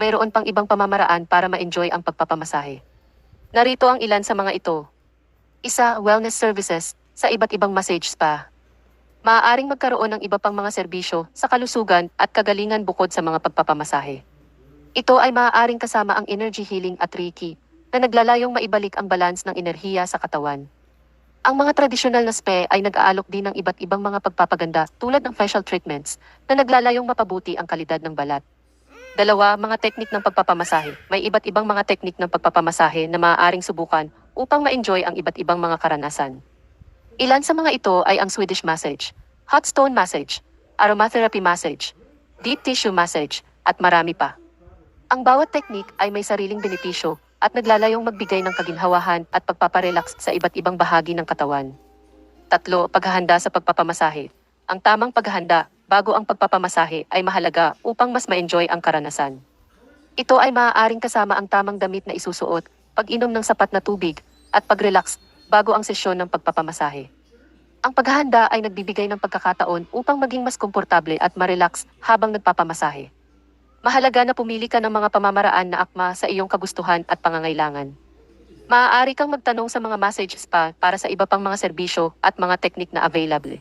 mayroon pang ibang pamamaraan para ma-enjoy ang pagpapamasahe. Narito ang ilan sa mga ito. Isa, wellness services sa iba't ibang massage spa. Maaaring magkaroon ng iba pang mga serbisyo sa kalusugan at kagalingan bukod sa mga pagpapamasahe. Ito ay maaaring kasama ang energy healing at Reiki na naglalayong maibalik ang balance ng enerhiya sa katawan. Ang mga tradisyonal na spa ay nag-aalok din ng iba't ibang mga pagpapaganda tulad ng facial treatments na naglalayong mapabuti ang kalidad ng balat. Dalawa, mga teknik ng pagpapamasahe. May iba't ibang mga teknik ng pagpapamasahe na maaaring subukan upang ma-enjoy ang iba't ibang mga karanasan. Ilan sa mga ito ay ang Swedish massage, hot stone massage, aromatherapy massage, deep tissue massage, at marami pa. Ang bawat teknik ay may sariling benepisyo at naglalayong magbigay ng kaginhawahan at pagpaparelax sa iba't ibang bahagi ng katawan. Tatlo, paghahanda sa pagpapamasahe. Ang tamang paghahanda bago ang pagpapamasahe ay mahalaga upang mas ma-enjoy ang karanasan. Ito ay maaaring kasama ang tamang damit na isusuot, pag-inom ng sapat na tubig, at pag-relax bago ang sesyon ng pagpapamasahe. Ang paghahanda ay nagbibigay ng pagkakataon upang maging mas komportable at ma-relax habang nagpapamasahe. Mahalaga na pumili ka ng mga pamamaraan na akma sa iyong kagustuhan at pangangailangan. Maaari kang magtanong sa mga massage spa para sa iba pang mga serbisyo at mga teknik na available.